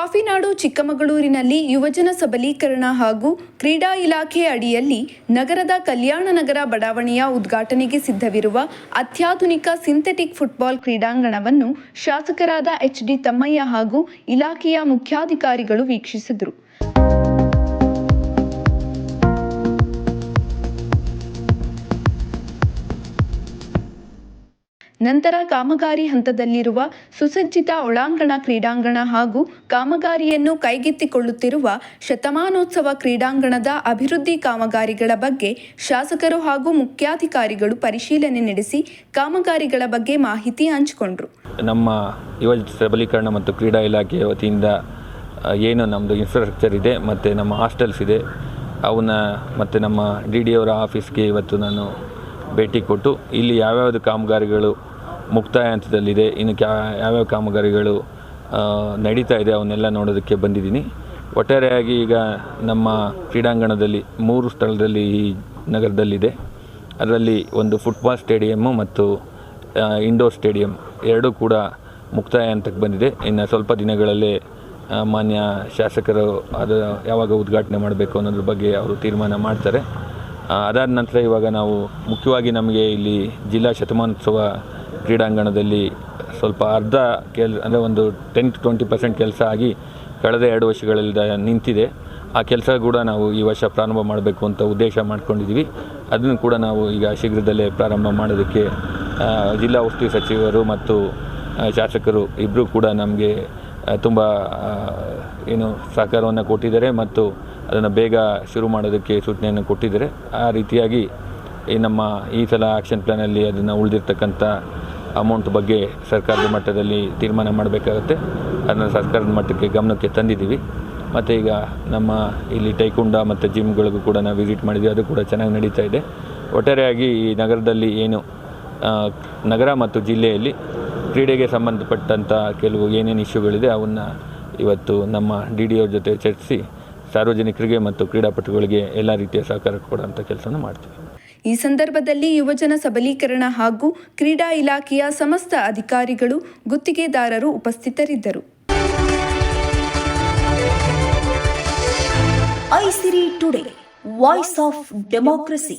ಕಾಫಿನಾಡು ಚಿಕ್ಕಮಗಳೂರಿನಲ್ಲಿ ಯುವಜನ ಸಬಲೀಕರಣ ಹಾಗೂ ಕ್ರೀಡಾ ಇಲಾಖೆ ಅಡಿಯಲ್ಲಿ ನಗರದ ಕಲ್ಯಾಣ ನಗರ ಬಡಾವಣೆಯ ಉದ್ಘಾಟನೆಗೆ ಸಿದ್ಧವಿರುವ ಅತ್ಯಾಧುನಿಕ ಸಿಂಥೆಟಿಕ್ ಫುಟ್ಬಾಲ್ ಕ್ರೀಡಾಂಗಣವನ್ನು ಶಾಸಕರಾದ ಎಚ್ ಡಿ ತಮ್ಮಯ್ಯ ಹಾಗೂ ಇಲಾಖೆಯ ಮುಖ್ಯಾಧಿಕಾರಿಗಳು ವೀಕ್ಷಿಸಿದರು. ನಂತರ ಕಾಮಗಾರಿ ಹಂತದಲ್ಲಿರುವ ಸುಸಜ್ಜಿತ ಒಳಾಂಗಣ ಕ್ರೀಡಾಂಗಣ ಹಾಗೂ ಕಾಮಗಾರಿಯನ್ನು ಕೈಗೆತ್ತಿಕೊಳ್ಳುತ್ತಿರುವ ಶತಮಾನೋತ್ಸವ ಕ್ರೀಡಾಂಗಣದ ಅಭಿವೃದ್ಧಿ ಕಾಮಗಾರಿಗಳ ಬಗ್ಗೆ ಶಾಸಕರು ಹಾಗೂ ಮುಖ್ಯಾಧಿಕಾರಿಗಳು ಪರಿಶೀಲನೆ ನಡೆಸಿ ಕಾಮಗಾರಿಗಳ ಬಗ್ಗೆ ಮಾಹಿತಿ ಹಂಚಿಕೊಂಡರು. ನಮ್ಮ ಯುವ ಸಬಲೀಕರಣ ಮತ್ತು ಕ್ರೀಡಾ ಇಲಾಖೆಯ ವತಿಯಿಂದ ಏನು ನಮ್ಮದು ಇನ್ಫ್ರಾಸ್ಟ್ರಕ್ಚರ್ ಇದೆ ಮತ್ತು ನಮ್ಮ ಹಾಸ್ಟೆಲ್ಸ್ ಇದೆ, ಅವನ್ನ ಮತ್ತು ನಮ್ಮ ಡಿ ಡಿ ಅವರ ಆಫೀಸ್ಗೆ ಇವತ್ತು ನಾನು ಭೇಟಿ ಕೊಟ್ಟು ಇಲ್ಲಿ ಯಾವ್ಯಾವುದು ಕಾಮಗಾರಿಗಳು ಮುಕ್ತಾಯ ಹಂತದಲ್ಲಿದೆ ಇನ್ನು ಕ್ಯಾ, ಯಾವ್ಯಾವ ಕಾಮಗಾರಿಗಳು ನಡೀತಾ ಇದೆ ಅವನ್ನೆಲ್ಲ ನೋಡೋದಕ್ಕೆ ಬಂದಿದ್ದೀನಿ. ಒಟ್ಟಾರೆಯಾಗಿ ಈಗ ನಮ್ಮ ಕ್ರೀಡಾಂಗಣದಲ್ಲಿ ಮೂರು ಸ್ಥಳದಲ್ಲಿ ಈ ನಗರದಲ್ಲಿದೆ. ಅದರಲ್ಲಿ ಒಂದು ಫುಟ್ಬಾಲ್ ಸ್ಟೇಡಿಯಮ್ಮು ಮತ್ತು ಇಂಡೋರ್ ಸ್ಟೇಡಿಯಂ ಎರಡೂ ಕೂಡ ಮುಕ್ತಾಯ ಹಂತಕ್ಕೆ ಬಂದಿದೆ. ಇನ್ನು ಸ್ವಲ್ಪ ದಿನಗಳಲ್ಲೇ ಮಾನ್ಯ ಶಾಸಕರು ಅದು ಯಾವಾಗ ಉದ್ಘಾಟನೆ ಮಾಡಬೇಕು ಅನ್ನೋದ್ರ ಬಗ್ಗೆ ಅವರು ತೀರ್ಮಾನ ಮಾಡ್ತಾರೆ. ಅದಾದ ನಂತರ ಇವಾಗ ನಾವು ಮುಖ್ಯವಾಗಿ ನಮಗೆ ಇಲ್ಲಿ ಜಿಲ್ಲಾ ಶತಮಾನೋತ್ಸವ ಕ್ರೀಡಾಂಗಣದಲ್ಲಿ ಸ್ವಲ್ಪ ಅರ್ಧ ಕೆಲ್, ಅಂದರೆ ಒಂದು ಟೆನ್ ಟು ಟ್ವೆಂಟಿ ಪರ್ಸೆಂಟ್ ಕೆಲಸ ಆಗಿ ಕಳೆದ ಎರಡು ವರ್ಷಗಳಿಂದ ನಿಂತಿದೆ. ಆ ಕೆಲಸ ಕೂಡ ನಾವು ಈ ವರ್ಷ ಪ್ರಾರಂಭ ಮಾಡಬೇಕು ಅಂತ ಉದ್ದೇಶ ಮಾಡ್ಕೊಂಡಿದ್ದೀವಿ. ಅದನ್ನು ಕೂಡ ನಾವು ಈಗ ಶೀಘ್ರದಲ್ಲೇ ಪ್ರಾರಂಭ ಮಾಡೋದಕ್ಕೆ ಜಿಲ್ಲಾ ಉಸ್ತುವಾರಿ ಸಚಿವರು ಮತ್ತು ಶಾಸಕರು ಇಬ್ಬರೂ ಕೂಡ ನಮಗೆ ತುಂಬ ಏನು ಸಹಕಾರವನ್ನು ಕೊಟ್ಟಿದ್ದಾರೆ ಮತ್ತು ಅದನ್ನು ಬೇಗ ಶುರು ಮಾಡೋದಕ್ಕೆ ಸೂಚನೆಯನ್ನು ಕೊಟ್ಟಿದ್ದಾರೆ. ಆ ರೀತಿಯಾಗಿ ಈ ನಮ್ಮ ಈ ಸಲ ಆ್ಯಕ್ಷನ್ ಪ್ಲ್ಯಾನಲ್ಲಿ ಅದನ್ನು ಉಳಿದಿರ್ತಕ್ಕಂಥ ಅಮೌಂಟ್ ಬಗ್ಗೆ ಸರ್ಕಾರದ ಮಟ್ಟದಲ್ಲಿ ತೀರ್ಮಾನ ಮಾಡಬೇಕಾಗುತ್ತೆ. ಅದನ್ನು ಸರ್ಕಾರದ ಮಟ್ಟಕ್ಕೆ ಗಮನಕ್ಕೆ ತಂದಿದ್ದೀವಿ. ಮತ್ತು ಈಗ ನಮ್ಮ ಇಲ್ಲಿ ಟೈಕುಂಡ ಮತ್ತು ಜಿಮ್ಗಳಿಗೂ ಕೂಡ ನಾವು ವಿಸಿಟ್ ಮಾಡಿದ್ವಿ. ಅದು ಕೂಡ ಚೆನ್ನಾಗಿ ನಡೀತಾ ಇದೆ. ಒಟ್ಟಾರೆಯಾಗಿ ಈ ನಗರದಲ್ಲಿ ಏನು ನಗರ ಮತ್ತು ಜಿಲ್ಲೆಯಲ್ಲಿ ಕ್ರೀಡೆಗೆ ಸಂಬಂಧಪಟ್ಟಂಥ ಕೆಲವು ಏನೇನು ಇಶ್ಯೂಗಳಿದೆ, ಅವನ್ನು ಇವತ್ತು ನಮ್ಮ ಡಿ ಡಿ ಅವ್ರ ಜೊತೆ ಚರ್ಚಿಸಿ, ಸಾರ್ವಜನಿಕರಿಗೆ ಮತ್ತು ಕ್ರೀಡಾಪಟುಗಳಿಗೆ ಎಲ್ಲ ರೀತಿಯ ಸಹಕಾರ ಕೊಡುವಂಥ ಕೆಲಸನ ಮಾಡ್ತೀವಿ. ಈ ಸಂದರ್ಭದಲ್ಲಿ ಯುವಜನ ಸಬಲೀಕರಣ ಹಾಗೂ ಕ್ರೀಡಾ ಇಲಾಖೆಯ ಸಮಸ್ತ ಅಧಿಕಾರಿಗಳು, ಗುತ್ತಿಗೆದಾರರು ಉಪಸ್ಥಿತರಿದ್ದರು. Aisiri today, voice of democracy.